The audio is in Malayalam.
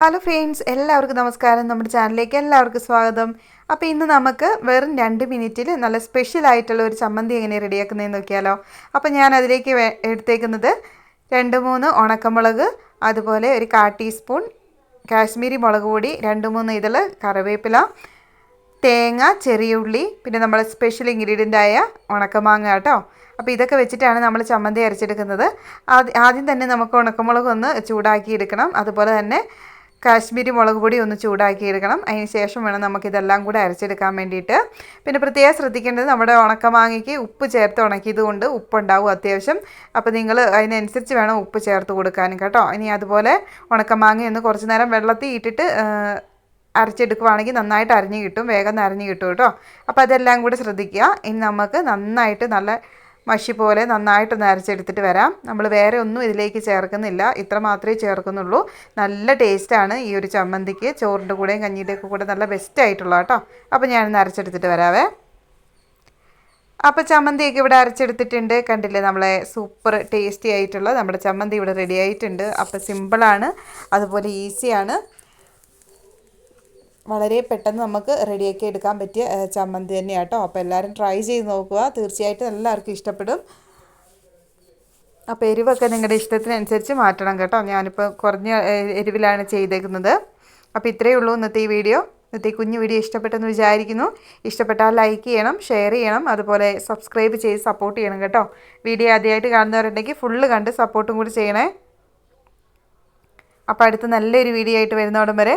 ഹലോ ഫ്രണ്ട്സ് എല്ലാവർക്കും നമസ്കാരം. നമ്മുടെ ചാനലിലേക്ക് എല്ലാവർക്കും സ്വാഗതം. അപ്പോൾ ഇന്ന് നമുക്ക് വെറും രണ്ട് മിനിറ്റിൽ നല്ല സ്പെഷ്യൽ ആയിട്ടുള്ള ഒരു ചമ്മന്തി എങ്ങനെ റെഡിയാക്കുന്നതെന്ന് നോക്കിയാലോ. അപ്പോൾ ഞാൻ അതിലേക്ക് എടുത്തേക്കുന്നത് രണ്ട് മൂന്ന് ഉണക്കമുളക് അതുപോലെ ഒരു കാ ടീസ്പൂൺ കാശ്മീരി മുളക് പൊടി രണ്ട് മൂന്ന് ഇതിൽ കറിവേപ്പില തേങ്ങ ചെറിയ ഉള്ളി പിന്നെ നമ്മുടെ സ്പെഷ്യൽ ഇൻഗ്രീഡിയന്റായ ഉണക്കമാങ്ങ കേട്ടോ. അപ്പോൾ ഇതൊക്കെ വെച്ചിട്ടാണ് നമ്മൾ ചമ്മന്തി അരച്ചെടുക്കുന്നത്. ആദ്യ തന്നെ നമുക്ക് ഉണക്കമുളക് ഒന്ന് ചൂടാക്കി എടുക്കണം. അതുപോലെ തന്നെ കാശ്മീരി മുളക് പൊടി ഒന്ന് ചൂടാക്കി എടുക്കണം. അതിന് ശേഷം വേണം നമുക്കിതെല്ലാം കൂടെ അരച്ചെടുക്കാൻ വേണ്ടിയിട്ട്. പിന്നെ പ്രത്യേകം ശ്രദ്ധിക്കേണ്ടത് നമ്മുടെ ഉണക്കമാങ്ങയ്ക്ക് ഉപ്പ് ചേർത്ത് ഉണക്കിയത് കൊണ്ട് ഉപ്പുണ്ടാവും അത്യാവശ്യം. അപ്പോൾ നിങ്ങൾ അതിനനുസരിച്ച് വേണം ഉപ്പ് ചേർത്ത് കൊടുക്കാനും കേട്ടോ. ഇനി അതുപോലെ ഉണക്കമാങ്ങ ഒന്ന് കുറച്ച് നേരം വെള്ളത്തിൽ ഇട്ടിട്ട് അരച്ചെടുക്കുവാണെങ്കിൽ നന്നായിട്ട് അരിഞ്ഞ് കിട്ടും. വേഗം അരിഞ്ഞ് കിട്ടും കേട്ടോ. അപ്പോൾ അതെല്ലാം കൂടെ ശ്രദ്ധിക്കുക. ഇനി നമുക്ക് നന്നായിട്ട് നല്ല മഷി പോലെ നന്നായിട്ട് നരച്ചെടുത്തിട്ട് വരാം. നമ്മൾ വേറെ ഒന്നും ഇതിലേക്ക് ചേർക്കുന്നില്ല. ഇത്ര മാത്രമേ ചേർക്കുന്നുള്ളൂ. നല്ല ടേസ്റ്റാണ് ഈ ഒരു ചമ്മന്തിക്ക്. ചോറിന്റെ കൂടെയും കഞ്ഞിയുടെ ഒക്കെ കൂടെ നല്ല ബെസ്റ്റ് ആയിട്ടുള്ള കേട്ടോ. അപ്പോൾ ഞാൻ അരച്ചെടുത്തിട്ട് വരാവേ. അപ്പോൾ ചമ്മന്തിയൊക്കെ ഇവിടെ അരച്ചെടുത്തിട്ടുണ്ട്. കണ്ടില്ലേ നമ്മളെ സൂപ്പർ ടേസ്റ്റി ആയിട്ടുള്ള നമ്മുടെ ചമ്മന്തി ഇവിടെ റെഡി ആയിട്ടുണ്ട്. അപ്പോൾ സിമ്പിളാണ് അതുപോലെ ഈസിയാണ് വളരെ പെട്ടെന്ന് നമുക്ക് റെഡിയാക്കി എടുക്കാൻ പറ്റിയ ചമ്മന്തി തന്നെയാണ് കേട്ടോ അപ്പോൾ എല്ലാവരും ട്രൈ ചെയ്ത് നോക്കുക. തീർച്ചയായിട്ടും എല്ലാവർക്കും ഇഷ്ടപ്പെടും. അപ്പോൾ എരിവൊക്കെ നിങ്ങളുടെ ഇഷ്ടത്തിനനുസരിച്ച് മാറ്റണം കേട്ടോ. ഞാനിപ്പോൾ കുറഞ്ഞ എരിവിലാണ് ചെയ്തേക്കുന്നത്. അപ്പോൾ ഇത്രയേ ഉള്ളൂ ഇന്നത്തെ ഈ വീഡിയോ. ഇന്നത്തെ കുഞ്ഞു വീഡിയോ ഇഷ്ടപ്പെട്ടെന്ന് വിചാരിക്കുന്നു. ഇഷ്ടപ്പെട്ടാൽ ലൈക്ക് ചെയ്യണം ഷെയർ ചെയ്യണം അതുപോലെ സബ്സ്ക്രൈബ് ചെയ്ത് സപ്പോർട്ട് ചെയ്യണം കേട്ടോ. വീഡിയോ ആദ്യമായിട്ട് കാണുന്നവരുണ്ടെങ്കിൽ ഫുള്ള് കണ്ട് സപ്പോർട്ടും കൂടി ചെയ്യണേ. അപ്പോൾ അടുത്ത നല്ലൊരു വീഡിയോ ആയിട്ട് വരുന്നോടം വരെ